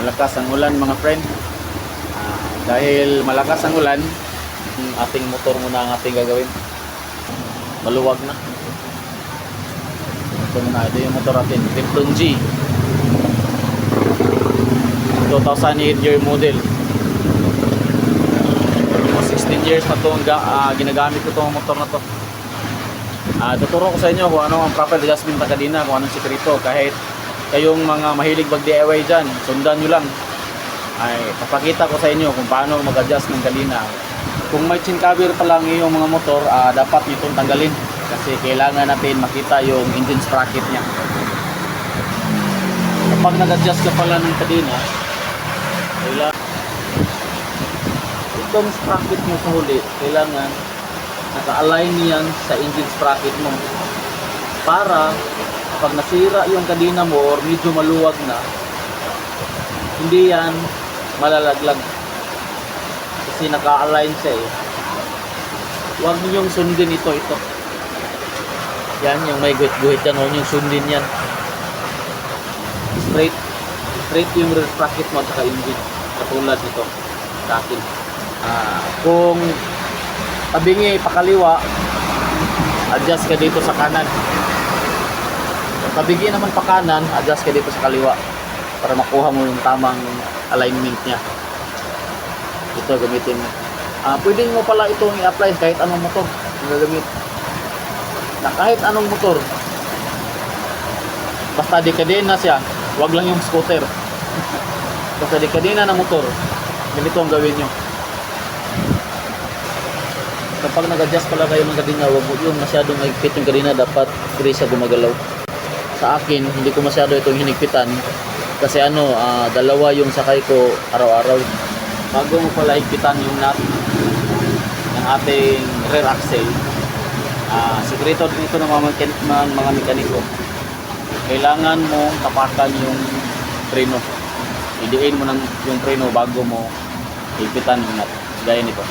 malakas ang ulan mga friend. Ah, dahil malakas ang ulan, ating motor muna ang ating gagawin. Maluwag na. Ito muna, ito yung motor natin. Krypton G. 2008 year model. Almost 16 years na to ah, ginagamit ko itong motor na to. Ah, tuturo ko sa inyo kung ano ang proper adjustment ng kadena, kung anong sikreto. Kahit kayong mga mahilig mag DIY dyan, sundan nyo lang. Ay, papakita ko sa inyo kung paano mag-adjust ng kadena. Kung may chin cover pa lang yung mga motor, ah, dapat itong tanggalin. Kasi kailangan natin makita yung engine sprocket niya. Kapag nag-adjust ka pala ng kadena, kailangan itong sprocket mo sa huli, kailangan naka-align yan sa engine sprocket mo. Para pag nasira yung kadena mo or medyo maluwag na, hindi yan malalaglag. Kasi naka-align siya eh. Huwag ninyong sundin ito, ito. Yan, yung may guhit-guhit yan, huwag ninyong sundin yan. Straight, straight yung rear sprocket mo at saka engine. Katulad nito sa akin. Ah, kung tabingi pakaliwa, adjust ka dito sa kanan. Tabingi naman pa kanan, adjust ka dito sa kaliwa para makuha mo yung tamang alignment niya. Ito gamitin mo. Ah, pwede mo pala itong i-apply kahit anong motor gagamit. Na kahit anong motor. Basta di kadena siya, wag lang yung scooter. Basta di kadena na motor, ganito ang gawin nyo kapag nag-adjust pala kayo ng kadena, wag mo yung masyadong mahigpit yung kadena, dapat free siya gumagalaw. Sa akin, hindi ko masyado itong hinigpitan kasi ano, ah, dalawa yung sakay ko araw-araw. Bago mo pala higpitan yung nut ng ating rear axle, ah, sikreto dito ng mga, mga mekaniko. Kailangan mo tapakan yung preno. Idiin mo ng yung preno bago mo higpitan yung nut. Gaya nito.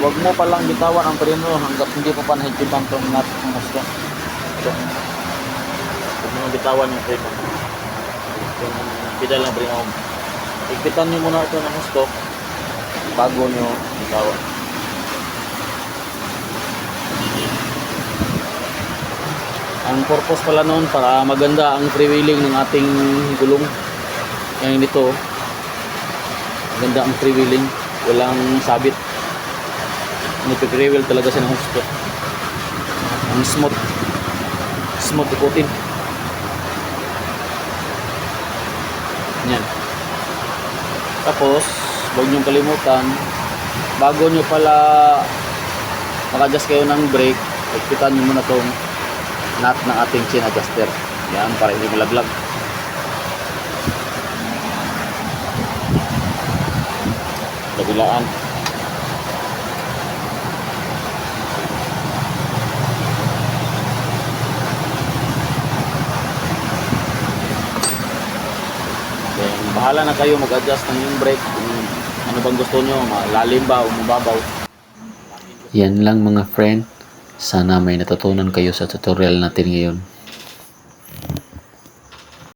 Huwag mo palang bitawan ang preno hanggat hindi mo pa nahigpitan itong nut ng gusto. Ito. Huwag mo bitawan yung preno. Yung pedal ng preno. Higpitan nyo muna ito ng gusto bago nyo bitawan. Ang purpose pala noon para maganda ang freewheeling ng ating gulong. Yan dito. Maganda ang freewheeling. Walang sabit nagpe-gravel talaga siya ng gusto. Ang smooth. Smooth ikutin. Yan. Tapos, huwag niyong kalimutan, bago niyo pala mag-adjust kayo ng brake, ikpitan niyo muna tong nut ng ating chin adjuster. Yan, para hindi malaglag. Kabilaan. Then, bahala na kayo mag-adjust ng yung brake kung ano bang gusto nyo, malalim ba o mababaw. Yan lang mga friend. Sana may natutunan kayo sa tutorial natin ngayon.